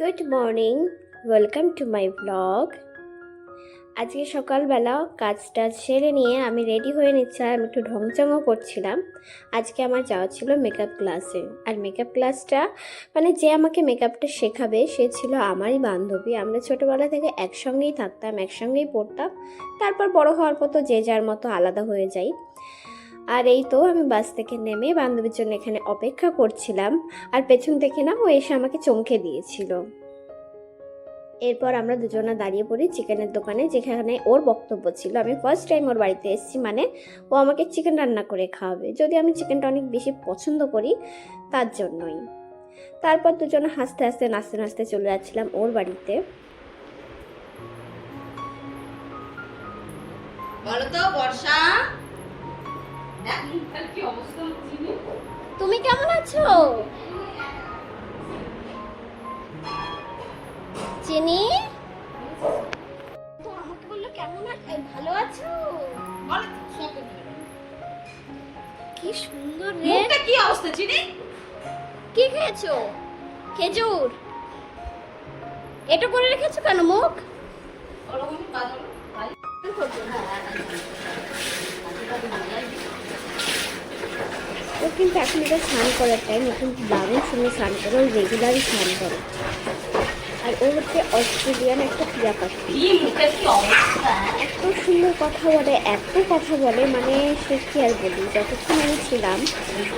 Good morning welcome to my blog আজকে সকালবেলা কাজটা সেরে নিয়ে আমি রেডি হয়ে নিচ্ছি আমি একটু ঢংচঙও করছিলাম। আজকে আমার যাওয়া ছিল মেকআপ ক্লাসে আর মেকআপ ক্লাসটা মানে যে আমাকে মেকআপটা শেখাবে, সে ছিল আমারই বান্ধবী। আমরা ছোটোবেলা থেকে একসঙ্গেই থাকতাম, একসঙ্গেই পড়তাম। তারপর বড় হওয়ার পর তো যে যার মতো আলাদা হয়ে যাই। আর এই তো আমি বাস থেকে নেমে বান্ধবীর জন্য এখানে অপেক্ষা করছিলাম, আর পেছন থেকে না ও এসে আমাকে চমকে দিয়েছিল। এরপর আমরা দুজনা দাঁড়িয়ে পড়ি চিকেনের দোকানে, যেখানে ওর বক্তব্য ছিল, আমি ফার্স্ট টাইম ওর বাড়িতে এসেছি মানে ও আমাকে চিকেন রান্না করে খাওয়াবে। যদি আমি চিকেনটা অনেক বেশি পছন্দ করি, তার জন্যই। তারপর দুজনে হাসতে হাসতে, নাচতে নাচতে চলে যাচ্ছিলাম ওর বাড়িতে। বলো তো, বর্ষা? তুমি কেমন আছো? চিনি? তো আমাকে বলল কেমন আছো ভালো আছো। কি সুন্দর রে। মুখটা কি অবস্থা চিনি? কি খেয়েছো? খেজুর। এটা করে রেখেছো কেন মুখ? কাজ কাজ ও কিন্তু এখন এটা স্নান করার টাইম ও কিন্তু দারুণ সুন্দর স্নান করে ও রেগুলারই স্নান করে। আর ও হচ্ছে অস্ট্রেলিয়ান একটা ক্রীড়া পাখি এত সুন্দর কথা বলে এত কথা বলে মানে সে কি আর বলি? যতক্ষণ আমি ছিলাম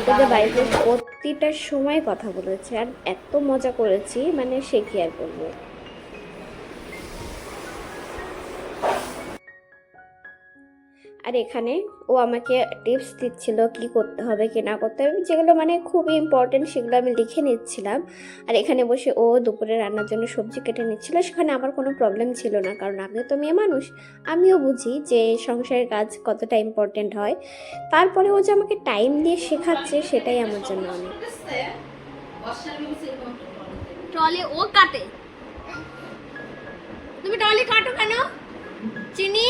ওদের বাড়িতে প্রতিটা সময় কথা বলেছে আর এত মজা করেছি মানে সে কি আর বলব? আর এখানে ও আমাকে টিপস দিচ্ছিল কি করতে হবে, কি না করতে হবে, যেগুলো মানে খুবই ইম্পর্টেন্ট সেগুলো আমি লিখে নিচ্ছিলাম। আর এখানে বসে ও দুপুরে রান্নার জন্য সবজি কেটে নিচ্ছিল, সেখানে আমার কোনো প্রবলেম ছিল না, কারণ আপনি তো মেয়ে মানুষ। আমিও বুঝি যে সংসারের কাজ কতটা ইম্পর্টেন্ট হয়। তারপরে ও যে আমাকে টাইম দিয়ে শেখাচ্ছে, সেটাই আমার জন্য অনেক। তুমি ট্রলি কাটো কেন? চিনি?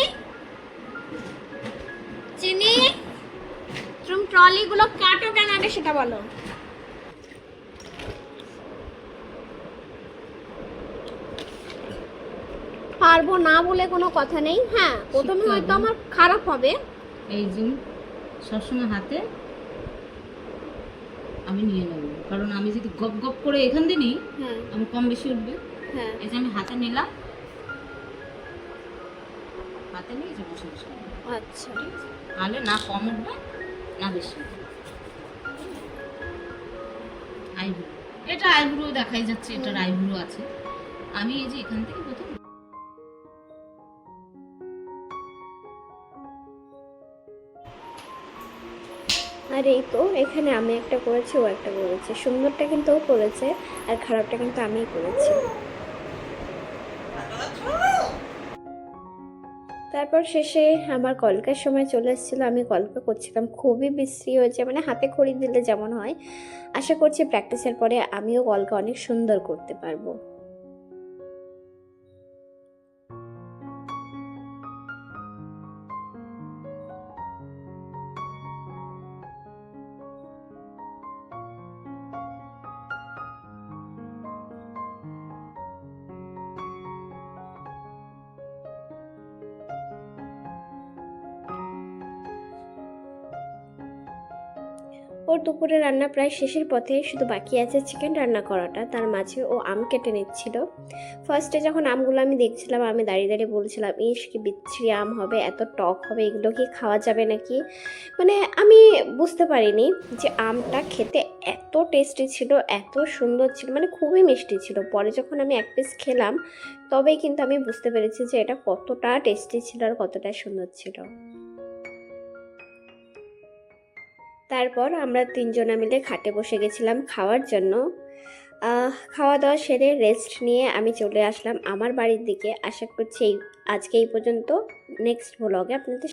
চিনি তুমি ট্রলিগুলো কাটো কেন আগে সেটা বলো। পারব না বলে কোনো কথা নেই। হ্যাঁ প্রথমে হয়তো আমার খারাপ হবে। এই যে সবসময় হাতে আমি নিয়ে নেব। কারণ আমি যদি গপ গপ করে এখান দিয়ে নিই হ্যাঁ। আমি কম বেশি উঠবে। হ্যাঁ। এই যে আমি হাতে নিলাম। হাতে নিয়ে যে বসে। আচ্ছা? তাহলে না কম উঠবে না বেশি আইব্রো। এটা আইব্রো দেখাই যাচ্ছে এটার আইব্রো আছে। আমি এই যে এখান থেকে প্রথম আর এই তো এখানে আমি একটা করেছি ও একটা করেছে। সুন্দরটা কিন্তু ও করেছে আর খারাপটা কিন্তু আমিই করেছি। তারপর শেষে আমার কলকার সময় চলে এসেছিল, আমি কলকা করছিলাম। খুবই বিশ্রী হয়েছে মানে হাতে খড়ি দিলে যেমন হয়। আশা করছি প্র্যাকটিসের পরে আমিও কলকা অনেক সুন্দর করতে পারব। ওর দুপুরে রান্না প্রায় শেষের পথে শুধু বাকি আছে চিকেন রান্না করাটা, তার মাঝে ও আম কেটে নিচ্ছিল। ফার্স্টে যখন আমগুলো আমি দেখছিলাম, আমি দাঁড়িয়ে দাঁড়িয়ে বলছিলাম, ইস, কি বিচ্ছিরি আম হবে, এত টক হবে, এগুলো কি খাওয়া যাবে নাকি? মানে আমি বুঝতে পারিনি যে আমটা খেতে এত টেস্টি ছিল, এত সুন্দর ছিল মানে খুবই মিষ্টি ছিল। পরে যখন আমি এক পিস খেলাম, তবেই কিন্তু আমি বুঝতে পেরেছি যে এটা কতটা টেস্টি ছিল আর কতটা সুন্দর ছিল। তারপর আমরা তিনজনা মিলে খাটে বসে গেছিলাম খাওয়ার জন্য। খাওয়া দাওয়া সেরে রেস্ট নিয়ে আমি চলে আসলাম আমার বাড়ির দিকে। আশা করছি আজকে এই পর্যন্ত। নেক্সট ব্লগে আপনাদের